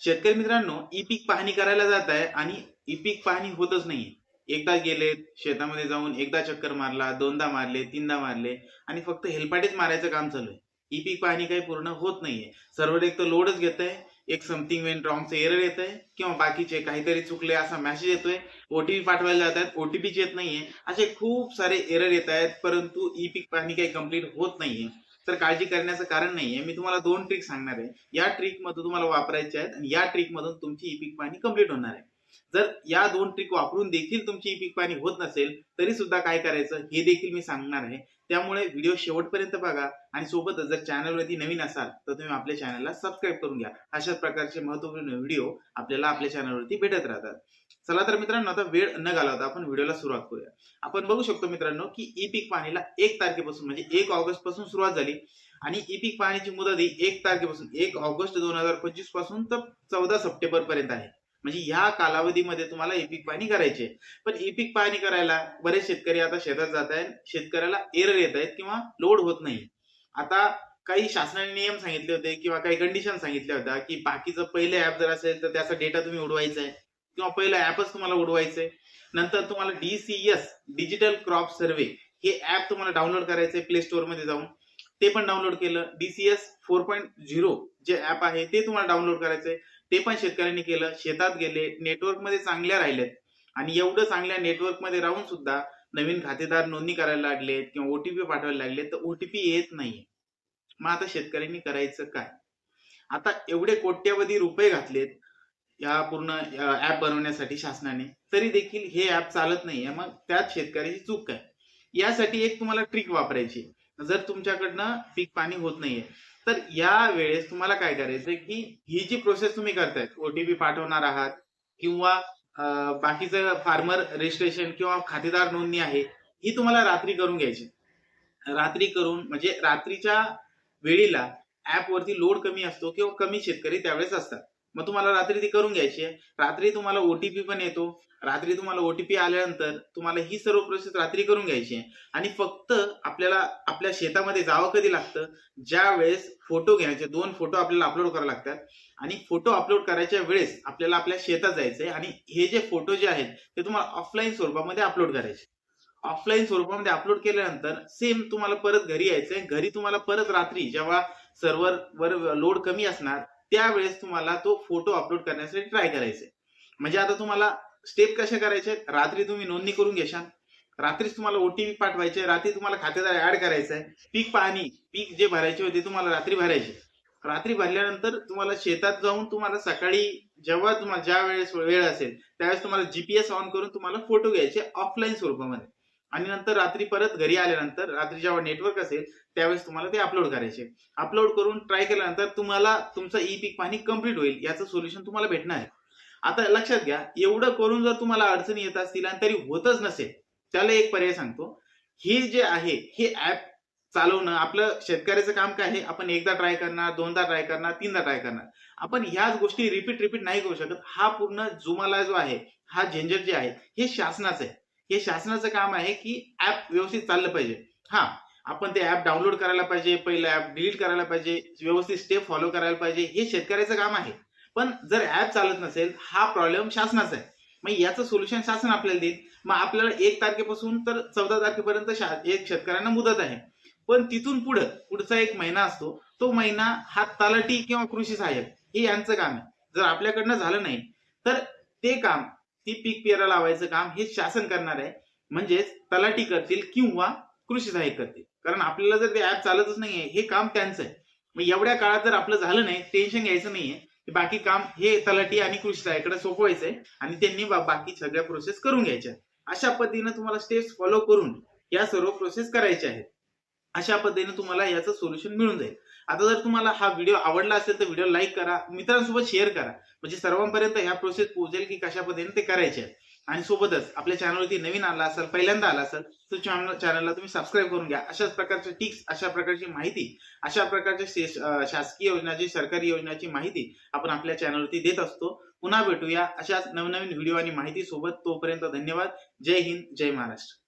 शेतकरी मित्रांनो ई पीक पाहणी करायला जात आहे आणि ई पीक पाहणी होतच नाहीये. एकदा गेलेत शेतामध्ये जाऊन एकदा चक्कर मारला दोनदा मारले तीनदा मारले आणि फक्त हेलपाटेच मारायचं काम चालू आहे. ई पीक पाहणी काही पूर्ण होत नाहीये. सर्व्हर एक तर लोडच घेत आहे एक समथिंग वेन रॉंगचं एरर येत आहे किंवा बाकीचे काहीतरी चुकले असा मेसेज येतोय. ओटीपी पाठवायला जात आहेत ओटीपीच येत नाहीये. असे खूप सारे एरर येत आहेत परंतु ई पीक पाहणी काही कंप्लीट होत नाहीये. तर काळजी करण्याचं कारण नाहीये. मी तुम्हाला दोन ट्रिक सांगणार आहे. या ट्रिक मधून तुम्हाला वापरायचे आहेत आणि या ट्रिक मधून तुमची ई पीक पाणी कंप्लीट होणार आहे. जर या दोन ट्रिक वापरून देखील तुमची ई पीक पाणी होत नसेल तरी सुद्धा काय करायचं? हे देखील मी सांगणार आहे. त्यामुळे व्हिडिओ शेवटपर्यंत बघा. आणि सोबतच जर चॅनलवरती नवीन असाल तर तुम्ही आपल्या चॅनलला सबस्क्राईब करून घ्या. अशाच प्रकारचे महत्त्वपूर्ण व्हिडिओ आपल्याला आपल्या चॅनलवरती भेटत राहतात. चला तर मित्रांनो आता वेळ न घालवता आपण व्हिडिओला सुरुवात करूया. आपण बघू शकतो मित्रांनो की ई पीक पाणीला एक तारखेपासून म्हणजे एक ऑगस्टपासून सुरुवात झाली. आणि ई पीक पाहण्याची मुदत ही एक तारखेपासून एक ऑगस्ट दोन हजार पंचवीसपासून तर चौदा सप्टेंबर पर्यंत आहे. म्हणजे ह्या कालावधीमध्ये तुम्हाला ई पीक पाहणी करायची पण ई पीक पाहणी करायला बरेच शेतकरी आता शेतात जात आहेत. शेतकऱ्याला एरर येत आहेत किंवा लोड होत नाही. आता काही शासनाने नियम सांगितले होते किंवा काही कंडिशन सांगितल्या होत्या की बाकीचं पहिलं ऍप जर असेल तर त्याचा डेटा तुम्ही उडवायचा आहे. किंवा पहिलं ऍपच तुम्हाला उडवायचंय नंतर तुम्हाला डीसीएस डिजिटल क्रॉप सर्वे हे ऍप तुम्हाला डाउनलोड करायचंय प्ले स्टोअरमध्ये जाऊन. ते पण डाउनलोड केलं. डीसीएस फोर पॉईंट झिरो जे ऍप आहे ते तुम्हाला डाउनलोड करायचंय. ते पण शेतकऱ्यांनी केलं. शेतात गेले. नेटवर्कमध्ये चांगल्या राहिलेत. आणि एवढं चांगल्या नेटवर्कमध्ये राहून सुद्धा नवीन खातेदार नोंदणी करायला लागलेत किंवा ओटीपी पाठवायला लागले तर ओटीपी येत नाहीये. मग आता शेतकऱ्यांनी करायचं काय? आता एवढे कोट्यवधी रुपये घातलेत या पूर्ण ऍप बनवण्यासाठी शासनाने तरी देखील हे ऍप चालत नाहीये. मग त्यात शेतकऱ्याची चूक काय? यासाठी एक तुम्हाला ट्रिक वापरायची जर तुमच्याकडनं पीक पाणी होत नाहीये तर या वेळेस तुम्हाला काय करायचंय की ही जी प्रोसेस तुम्ही करतायत ओटीपी पाठवणार आहात किंवा बाकीचं फार्मर रजिस्ट्रेशन किंवा खातेदार नोंदणी आहे ही तुम्हाला रात्री करून घ्यायची. रात्री करून म्हणजे रात्रीच्या वेळेला ऍपवरती लोड कमी असतो किंवा कमी शेतकरी त्यावेळेस असतात. मग तुम्हाला रात्री ती करून घ्यायची आहे. रात्री तुम्हाला ओटीपी पण येतो. रात्री तुम्हाला ओटीपी आल्यानंतर तुम्हाला ही सर्व प्रोसेस रात्री करून घ्यायची आहे. आणि फक्त आपल्याला आपल्या शेतामध्ये जावं कधी लागतं? ज्या वेळेस फोटो घ्यायचे दोन फोटो आपल्याला अपलोड करावे लागतात. आणि फोटो अपलोड करायच्या वेळेस आपल्याला आपल्या शेतात जायचंय. आणि हे जे फोटो जे आहेत ते तुम्हाला ऑफलाईन स्वरूपामध्ये अपलोड करायचे. ऑफलाईन स्वरूपामध्ये अपलोड केल्यानंतर सेम तुम्हाला परत घरी यायचंय. घरी तुम्हाला परत रात्री जेव्हा सर्व्हर वर लोड कमी असणार त्यावेळेस तुम्हाला तो फोटो अपलोड करण्यासाठी ट्राय करायचे म्हणजे आता तुम्हाला स्टेप कशा करायचे? रात्री तुम्ही नोंदणी करून घेशाल. रात्रीच तुम्हाला ओटीपी पाठवायचे रात्री तुम्हाला खातेदार ऍड करायचं आहे पीक पाणी पीक जे भरायचे होते तुम्हाला रात्री भरायचे. रात्री भरल्यानंतर तुम्हाला शेतात जाऊन तुम्हाला सकाळी जेव्हा तुम्हाला ज्या वेळेस वेळ असेल त्यावेळेस तुम्हाला जीपीएस ऑन करून तुम्हाला फोटो घ्यायचे ऑफलाईन स्वरूपामध्ये. आणि नंतर रात्री परत घरी आल्यानंतर रात्री जेव्हा नेटवर्क असेल त्यावेळेस तुम्हाला ते अपलोड करायचे. अपलोड करून ट्राय केल्यानंतर तुम्हाला तुमचं ई पीक पाणी कंप्लीट होईल. याचं सोल्युशन तुम्हाला भेटणार आहे. आता लक्षात घ्या एवढं करून जर तुम्हाला अडचणी येत असतील आणि तरी होतच नसेल त्याला एक पर्याय सांगतो. हे जे आहे हे ऍप चालवणं आपलं शेतकऱ्याचं काम काय आहे? आपण एकदा ट्राय करणार दोनदा ट्राय करणार तीनदा ट्राय करणार. आपण ह्याच गोष्टी रिपीट रिपीट नाही करू शकत. हा पूर्ण जुमाला जो आहे हा झेंजर जे आहे हे शासनाचं आहे. हे शासनाचं काम आहे की ऍप व्यवस्थित चाललं पाहिजे. हा आपण ते ऍप डाउनलोड करायला पाहिजे पहिलं ऍप डिलीट करायला पाहिजे व्यवस्थित स्टेप फॉलो करायला पाहिजे हे शेतकऱ्याचं काम आहे. पण जर ऍप चालत नसेल हा प्रॉब्लेम शासनाचा आहे. मग याचं सोल्युशन शासन आपल्याला देईल. मग आपल्याला एक तारखेपासून तर चौदा तारखेपर्यंत शा- एक शेतकऱ्यांना मुदत आहे. पण तिथून पुढं पुढचा एक महिना असतो तो महिना हा तलाठी किंवा कृषी सहाय्यक हे यांचं काम आहे. जर आपल्याकडनं झालं नाही तर ते काम ती पीक पेरा लावायचं काम हे शासन करणार आहे. म्हणजेच तलाठी करतील किंवा कृषी सहाय्यक करतील. कारण आपल्याला जर ते ऍप चालतच नाहीये हे काम त्यांचं आहे. मग एवढ्या काळात जर आपलं झालं नाही टेन्शन घ्यायचं नाहीये बाकी काम हे तलाठी आणि कृषी सहाय्याकडे सोपवायचंय आणि त्यांनी बाकी सगळ्या प्रोसेस करून घ्यायच्या. अशा पद्धतीने तुम्हाला स्टेप्स फॉलो करून या सर्व प्रोसेस करायच्या आहेत. अशा पद्धतीने तुम्हाला याचं सोल्युशन मिळून जाईल. आता जर तुम्हाला हा व्हिडिओ आवडला असेल तर व्हिडिओ लाईक करा मित्रांसोबत शेअर करा. म्हणजे सर्वांपर्यंत ह्या प्रोसेस पोहोचेल की कशा पद्धतीने ते करायचे. आणि सोबतच आपल्या चॅनलवरती नवीन आला असाल पहिल्यांदा आला असाल तर चॅनल चॅनलला तुम्ही सबस्क्राईब करून घ्या. अशाच प्रकारच्या टिप्स अशा प्रकारची माहिती अशा प्रकारच्या शासकीय योजनाची सरकारी योजनाची माहिती आपण आपल्या चॅनलवरती देत असतो. पुन्हा भेटूया अशाच नवनवीन व्हिडिओ आणि माहिती सोबत तोपर्यंत धन्यवाद. जय हिंद जय महाराष्ट्र.